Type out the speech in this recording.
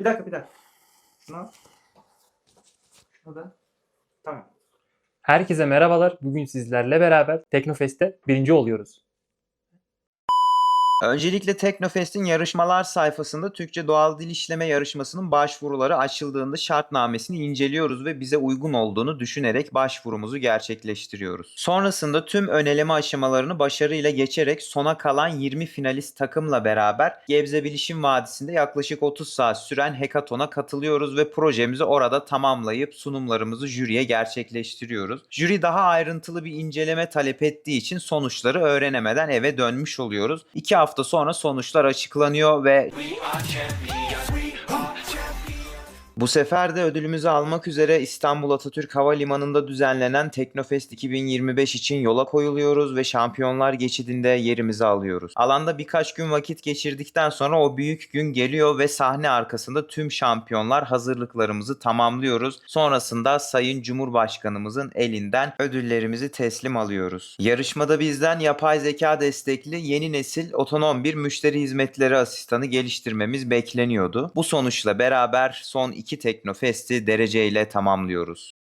Bir dakika bir dakika. Şunu da. Tamam. Herkese merhabalar. Bugün sizlerle beraber Teknofest'te birinci oluyoruz. Öncelikle Teknofest'in yarışmalar sayfasında Türkçe Doğal Dil İşleme yarışmasının başvuruları açıldığında şartnamesini inceliyoruz ve bize uygun olduğunu düşünerek başvurumuzu gerçekleştiriyoruz. Sonrasında tüm öneleme aşamalarını başarıyla geçerek sona kalan 20 finalist takımla beraber Gebze Bilişim Vadisi'nde yaklaşık 30 saat süren hackathon'a katılıyoruz ve projemizi orada tamamlayıp sunumlarımızı jüriye gerçekleştiriyoruz. Jüri daha ayrıntılı bir inceleme talep ettiği için sonuçları öğrenemeden eve dönmüş oluyoruz. İki hafta sonra sonuçlar açıklanıyor ve bu sefer de ödülümüzü almak üzere İstanbul Atatürk Havalimanı'nda düzenlenen Teknofest 2025 için yola koyuluyoruz ve Şampiyonlar Geçidi'nde yerimizi alıyoruz. Alanda birkaç gün vakit geçirdikten sonra o büyük gün geliyor ve sahne arkasında tüm şampiyonlar hazırlıklarımızı tamamlıyoruz. Sonrasında Sayın Cumhurbaşkanımızın elinden ödüllerimizi teslim alıyoruz. Yarışmada bizden yapay zeka destekli yeni nesil otonom bir müşteri hizmetleri asistanı geliştirmemiz bekleniyordu. Bu sonuçla beraber son iki Teknofest'i dereceyle tamamlıyoruz.